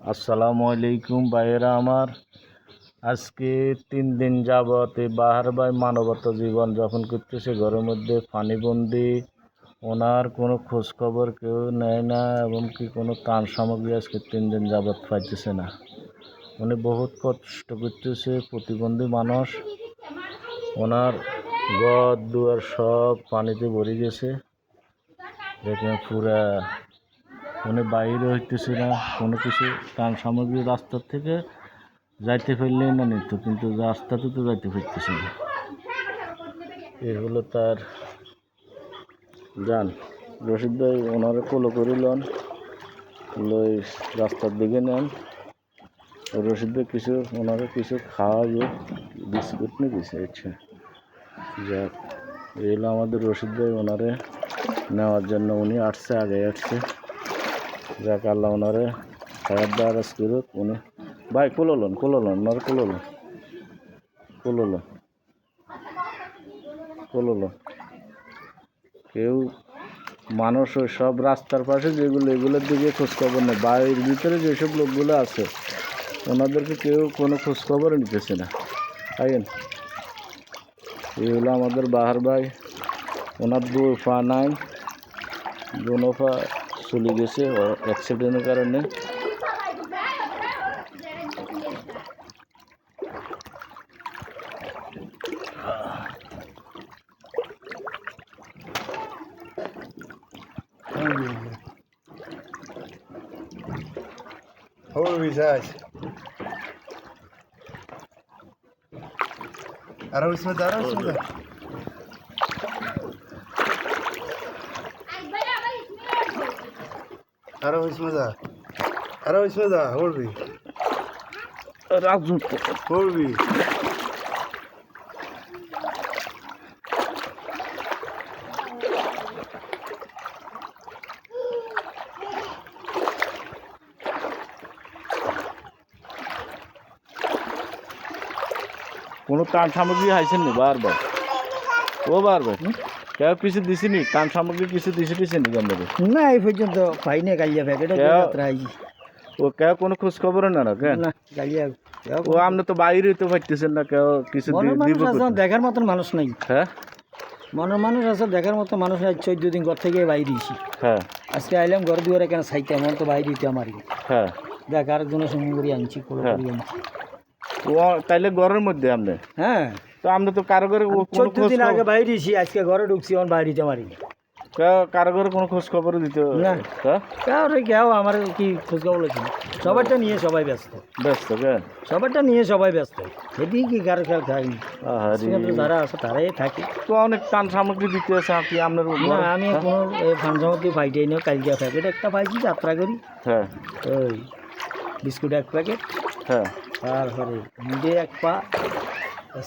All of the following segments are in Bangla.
আসসালামু আলাইকুম ভাইয়েরা আমার। আজকে তিন দিন যাবত এই বাহার ভাই মানবতা জীবন যাপন করতেছে, ঘরের মধ্যে পানিবন্দি, ওনার কোনো খোঁজখবর কেউ নেয় না এবং কি কোনো ত্রাণ সামগ্রী আজকে তিন দিন যাবত পাইতেছে না। উনি বহুত কষ্ট করতেছে, প্রতিবন্ধী মানুষ। ওনার ঘর দুয়ার সব পানিতে ভরে গেছে। দেখেন পুরা উনি বাইরে হইতেছে না, কোনো কিছু, ত্রাণ সামগ্রী রাস্তার থেকে যাইতে ফেললেই না নিত, কিন্তু রাস্তাতে তো যাইতে ফিরতেছে না। এ হলো তার যান। রশিদ ভাই ওনারে কোলো করে লন লই রাস্তার দিকে নেন। রশিদ ভাই কিছু, ওনারে কিছু খাওয়াবে বিস্কুট নিয়ে দিছে আচ্ছা। যাক এই হলো আমাদের রশিদ ভাই, ওনারে নেওয়ার জন্য উনি আসছে, আগে আসছে। যাক, আল্লাহ ওনারে খায়ার উনি ভাই, কুলোলন কুলোলন, ওনারে কুলোলন। কুলোলন। কুলোলন। কেউ মানুষ ওই সব রাস্তার পাশে যেগুলো, এগুলোর দিকে খোঁজখবর নেই বাড়ির ভিতরে যেসব লোকগুলো আছে, ওনাদেরকে কেউ কোনো খোঁজখবর নিতেছে না। আইন এই হলো আমাদের বাহার ভাই। ওনার দু পা নাই দোনো পা চলে গেছে অ্যাক্সিডেন্টের কারণে Holy Visage. আরো इसमें Dara Ara Bismillah. Ara Bismillah. Vur bir. Rahat tut. Vur bir. কোনো কাঁঠামুখি হাইছেন নি বারবার ও বারবার কেউ কিছু দিছিনি? ত্রাণ সামগ্রী কিছু দিছি দিছেনি আপনাদের না এই পর্যন্ত পাইনি যাত্রা আইছি ও কেউ কোনো খোঁজ খবর না না কেন? না কালিয়া ও আপনি তো বাইরে তো পাইতেছেন না কেউ কিছু দিব দেখার মতন মানুষ নাই। হ্যাঁ? মনের মানুষ আছে দেখার মতো মানুষ নাই চোদ্দ দিন ঘর থেকে বাইরে এসি হ্যাঁ। আজকে আইলাম ঘর দুয়ারে কেন সাইতে এমন তো বাইরে দিতে আমারই হ্যাঁ। দেখ আরেকজনের সঙ্গে করে আনছি হ্যাঁ। করে আনছি। ও তাইলে ঘরের মধ্যে আপনি? হ্যাঁ। তো আমরা তো কারও ঘরে চোদ্দ দিন আগে খবর- বাইরে এসি আজকে ঘরে ঢুকছি আমার বাইরে দিতে আমারই কেউ কারও ঘরে কোনো খোঁজ খবর দিতে না। হ্যাঁ? কেউ আমার কি খোঁজখবর বলেছিল সবারটা নিয়ে সবাই ব্যস্ত। ব্যস্ত সবারটা নিয়ে সবাই ব্যস্ত। সেদিকে কি কারও খেয়াল আহারে। যারা আছে তারাই থাকে। তো অনেক ত্রাণ সামগ্রী দিতে আছে আপনি আপনার না? আমি হ্যাঁ? কোনো ফানসামগ্রী পাইটাই না কালকে প্যাকেট একটা পাইছি যাত্রা করি। হ্যাঁ। ওই বিস্কুট এক প্যাকেট। হ্যাঁ। তারপরে নিজে এক পা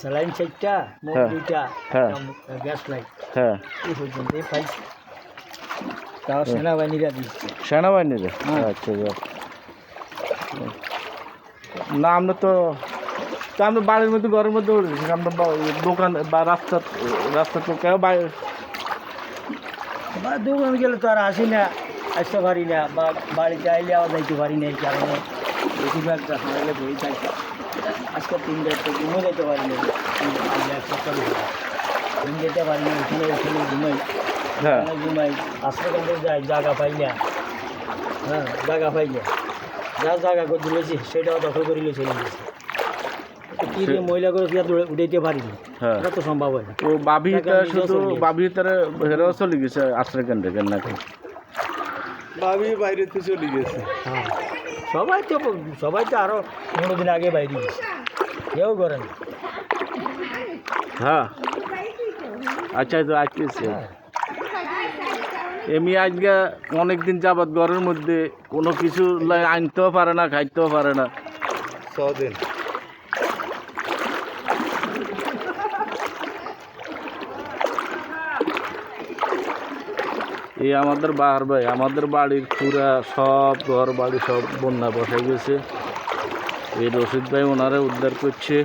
স্যালাইন চারটা মুখ। দুইটা। গ্যাস লাইট হ্যাঁ এই পর্যন্ত পাইছি তাও সেনাবাহিনীরা দিচ্ছে সেনাবাহিনীরে। আচ্ছা না আমরা তো তো আমরা বাড়ির মধ্যে ঘরের মধ্যে উঠেছি আমরা দোকান বা রাস্তা রাস্তা তো কেউ বাইরে বা দোকান গেলে তো আর আসি না আসতে পারি না। বা বাড়িতে আইলে আবার যাইতে পারি না এই কারণে। বেশিরভাগ হারালে বই থাকি আজকে তিন তো ঘুমে যেতে পারি না। এক সপ্তাহ ঘুম যেতে পারি না ওখানে ওখানে ঘুমাই। হ্যাঁ। ওখানে ঘুমাই। আশ্রয়কেন্দ্রে যাই জায়গা পাই না। হ্যাঁ জায়গা পাই না। যা জায়গা করে দিলেছি সেটাও দখল করিলে চলে গেছে তো কি মহিলা করে কি উঠাইতে পারিনি হ্যাঁ। এটা তো সম্ভব হয় না। ও বাবি শুধু বাবি তার হেরাও চলে গেছে আশ্রয় কেন্দ্রে কেন নাকি ভাবি বাইরে তো চলে গেছে। হ্যাঁ। সবাই তো সবাই তো আরও পনেরো দিন আগে বাইরে গেছে। কেউ করে না হ্যাঁ। আচ্ছা তো আজকে হ্যাঁ। এমনি আজকে অনেক দিন যাবৎ ঘরের মধ্যে কোনো কিছু আনতেও পারে না খাইতেও পারে না। সौ এই আমাদের বাহার ভাই, আমাদের বাড়ির পুরা সব ঘর বাড়ি সব বন্যা বসে গেছে। এই রশিদ ভাই ওনারা উদ্ধার করছে।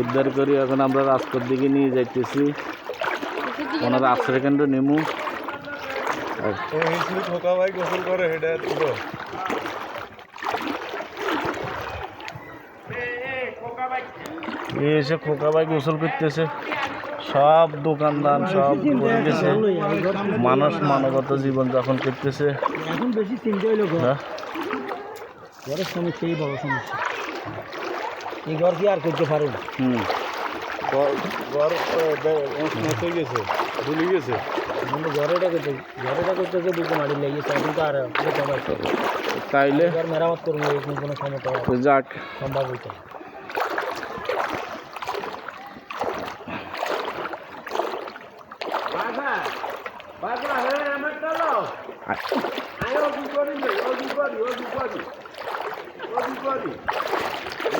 উদ্ধার করে এখন আমরা রাস্তার দিকে নিয়ে যাইতেছি। ওনার আশ্রয় কেন্দ্র নেমু। এসে খোকা ভাই গোসল করতেছে। সব দোকানদার সব পড়ে গেছে মানুষ মানবত জীবন যাপন করতেছে। এখন বেশি চিন্তা হইল ঘর। হ্যাঁ। ঘরের সমস্যা এই বড় সমস্যা। এই ঘর কি আর করতে পারো হুম। ঘর হয়ে গেছে ভুলে গেছে। ঘরেটা করতে ঘরেটা করতে গিয়ে দুটো মাটি লেগেছে এখন তো আর তাইলে মেরামত করব কোনো যাক। সম্ভব হইতে 아, 아, 여기거리네, 여기거리, 여기거리. 여기거리.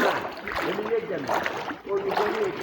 야, 여기 얘기한다. 여기거리, 여기,